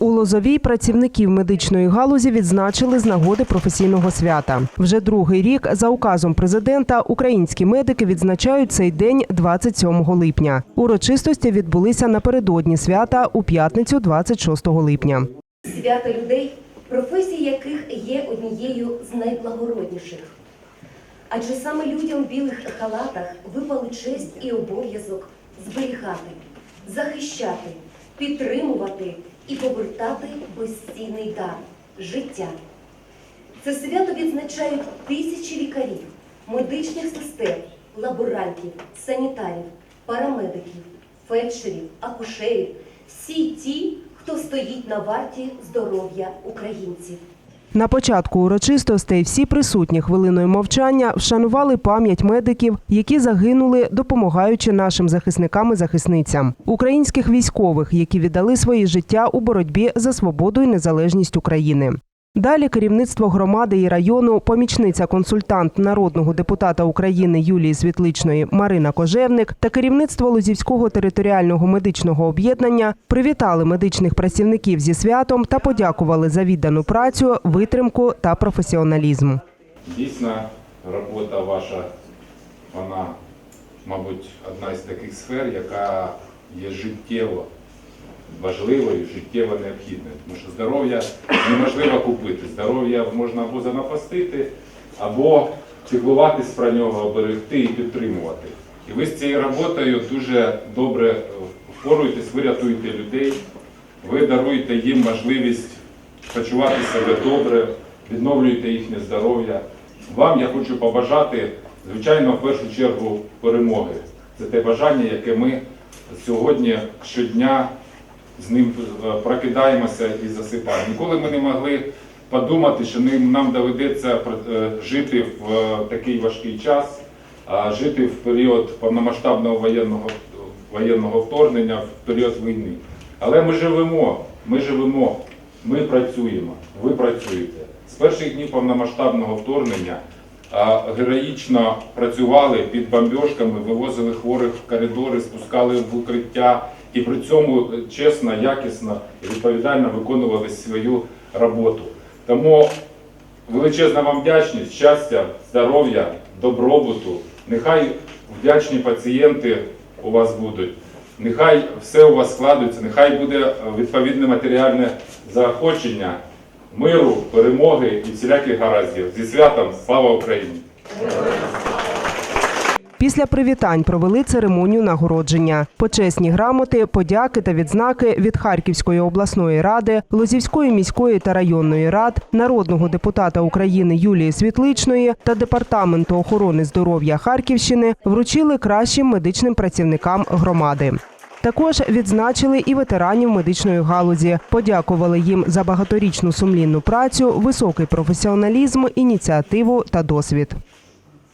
У Лозовій працівників медичної галузі відзначили з нагоди професійного свята. Вже другий рік за указом президента українські медики відзначають цей день 27 липня. Урочистості відбулися напередодні свята у п'ятницю 26 липня. свято людей, професії яких є однією з найблагородніших. Адже саме людям в білих халатах випали честь і обов'язок зберігати, захищати, підтримувати і повертати безцінний дар життя. Це свято відзначають тисячі лікарів, медичних сестер, лаборантів, санітарів, парамедиків, фельдшерів, акушерів, всі ті, хто стоїть на варті здоров'я українців. На початку урочистостей всі присутні хвилиною мовчання вшанували пам'ять медиків, які загинули, допомагаючи нашим захисникам і захисницям, українських військових, які віддали свої життя у боротьбі за свободу і незалежність України. Далі керівництво громади і району, помічниця консультант народного депутата України Юлії Світличної Марина Кожевник та керівництво Лозівського територіального медичного об'єднання привітали медичних працівників зі святом та подякували за віддану працю, витримку та професіоналізм. Дійсно, робота ваша, вона, мабуть, одна із таких сфер, яка є життєво важливою, життєво необхідною. Тому що здоров'я неможливо купити. Здоров'я можна або занапастити, або піклуватись про нього, берегти і підтримувати. І ви з цією роботою дуже добре е, впоруєтесь, ви рятуєте людей, ви даруєте їм можливість почувати себе добре, відновлюєте їхнє здоров'я. Вам я хочу побажати, звичайно, в першу чергу перемоги. Це те бажання, яке ми сьогодні щодня з ним е, прокидаємося і засипаємо. Ніколи ми не могли подумати, що нам доведеться е, жити в е, такий важкий час, жити в період повномасштабного воєнного, воєнного вторгнення, в період війни. Але ми живемо, ми живемо, ми працюємо, ви працюєте. З перших днів повномасштабного вторгнення героїчно працювали під бомбьошками, вивозили хворих в коридори, спускали в укриття і при цьому чесно, якісно і відповідально виконували свою роботу. Тому величезна вам вдячність, щастя, здоров'я, добробуту. Нехай вдячні пацієнти у вас будуть. Нехай все у вас складується, нехай буде відповідне матеріальне заохочення, миру, перемоги і всіляких гараздів. Зі святом слава Україні! Після привітань провели церемонію нагородження. Почесні грамоти, подяки та відзнаки від Харківської обласної ради, Лозівської міської та районної рад, народного депутата України Юлії Світличної та департаменту охорони здоров'я Харківщини вручили кращим медичним працівникам громади. Також відзначили і ветеранів медичної галузі, подякували їм за багаторічну сумлінну працю, високий професіоналізм, ініціативу та досвід.